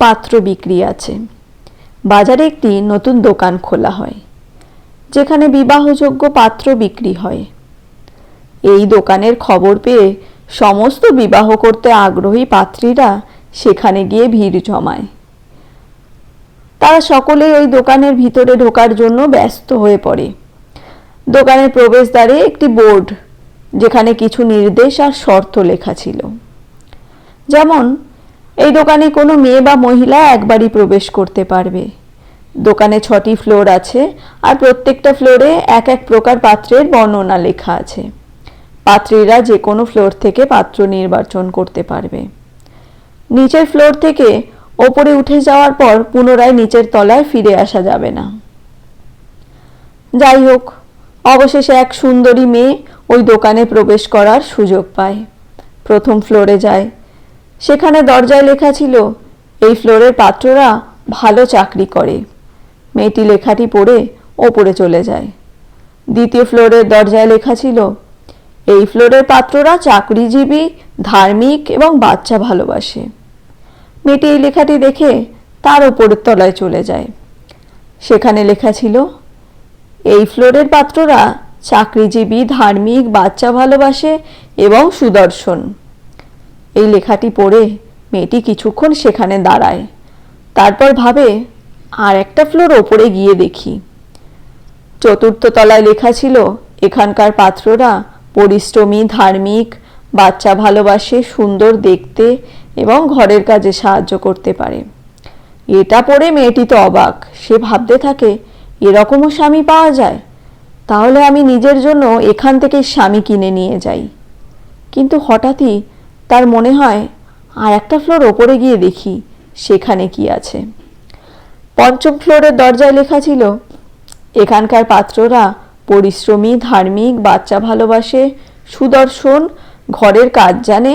পাত্র বিক্রি আছে। বাজারে একটি নতুন দোকান খোলা হয়, যেখানে বিবাহযোগ্য পাত্র বিক্রি হয়। এই দোকানের খবর পেয়ে সমস্ত বিবাহ করতে আগ্রহী পাত্রীরা সেখানে গিয়ে ভিড় জমায়। তারা সকলেই ওই দোকানের ভিতরে ঢোকার জন্য ব্যস্ত হয়ে পড়ে। দোকানের প্রবেশদ্বারে একটি বোর্ড, যেখানে কিছু নির্দেশ আর শর্ত লেখা ছিল। যেমন এই দোকানে কোনো মেয়ে বা মহিলা একবারই প্রবেশ করতে পারবে। দোকানে ছটি ফ্লোর আছে আর প্রত্যেকটা ফ্লোরে এক এক প্রকার পাত্রের বর্ণনা লেখা আছে। পাত্রীরা যে কোনো ফ্লোর থেকে পাত্র নির্বাচন করতে পারবে। নিচের ফ্লোর থেকে ওপরে উঠে যাওয়ার পর পুনরায় নিচের তলায় ফিরে আসা যাবে না। যাই হোক, অবশেষে এক সুন্দরী মেয়ে ওই দোকানে প্রবেশ করার সুযোগ পায়। প্রথম ফ্লোরে যায় সেখানে দরজায় লেখা ছিল, এই ফ্লোরের পাত্ররা ভালো চাকরি করে। মেয়েটি লেখাটি পড়ে ওপরে চলে যায়। দ্বিতীয় ফ্লোরের দরজায় লেখা ছিল, এই ফ্লোরের পাত্ররা চাকরিজীবী, ধার্মিক এবং বাচ্চা ভালোবাসে। মেয়েটি এই লেখাটি দেখে তার ওপরের তলায় চলে যায়। সেখানে লেখা ছিল, এই ফ্লোরের পাত্ররা চাকরিজীবী, ধার্মিক, বাচ্চা ভালোবাসে এবং সুদর্শন। এই লেখাটি পড়ে মেয়েটি কিছুক্ষণ সেখানে দাঁড়ায়। তারপর ভাবে, আর একটা ফ্লোর ওপরে গিয়ে দেখি। চতুর্থ তলায় লেখা ছিল, এখানকার পাত্ররা পরিশ্রমী, ধার্মিক, বাচ্চা ভালোবাসে, সুন্দর দেখতে এবং ঘরের কাজে সাহায্য করতে পারে। এটা পড়ে মেয়েটি তো অবাক। সে ভাবতে থাকে, এরকমও স্বামী পাওয়া যায়? তাহলে আমি নিজের জন্য এখান থেকে স্বামী কিনে নিয়ে যাই। কিন্তু হঠাৎই তার মনে হয়, আর একটা ফ্লোর ওপরে গিয়ে দেখি, সেখানে কি আছে? পঞ্চম ফ্লোরের দরজায় লেখা ছিল, এখানকার পাত্ররা পরিশ্রমী, ধার্মিক, বাচ্চা ভালোবাসে, সুদর্শন, ঘরের কাজ জানে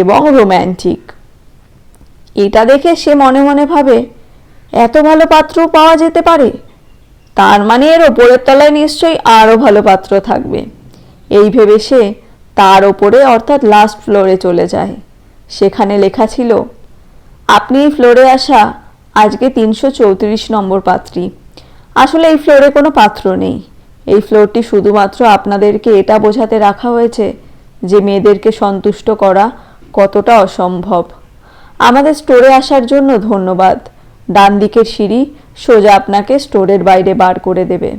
এবং রোম্যান্টিক এটা দেখে সে মনে মনে ভাবে, এত ভালো পাত্র পাওয়া যেতে পারে? তার মানে এর ওপরের তলায় নিশ্চয়ই আরও ভালো পাত্র থাকবে। এই ভেবে সে তার ওপরে অর্থাৎ লাস্ট ফ্লোরে চলে যায়। সেখানে লেখা ছিল, আপনি এই ফ্লোরে আসা আজকে তিনশো চৌত্রিশ নম্বর পাত্রী। আসলে এই ফ্লোরে কোনো পাত্র নেই। এই ফ্লোরটি শুধুমাত্র আপনাদেরকে এটা বোঝাতে রাখা হয়েছে যে মেয়েদেরকে সন্তুষ্ট করা কতটা অসম্ভব। আমাদের স্টোরে আসার জন্য ধন্যবাদ। ডান দিকের সিঁড়ি সোজা আপনাকে স্টোরের বাইরে বার করে দেবে।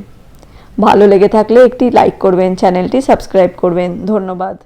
ভালো লেগে থাকলে একটি লাইক করবেন চ্যানেলটি সাবস্ক্রাইব করবেন। ধন্যবাদ।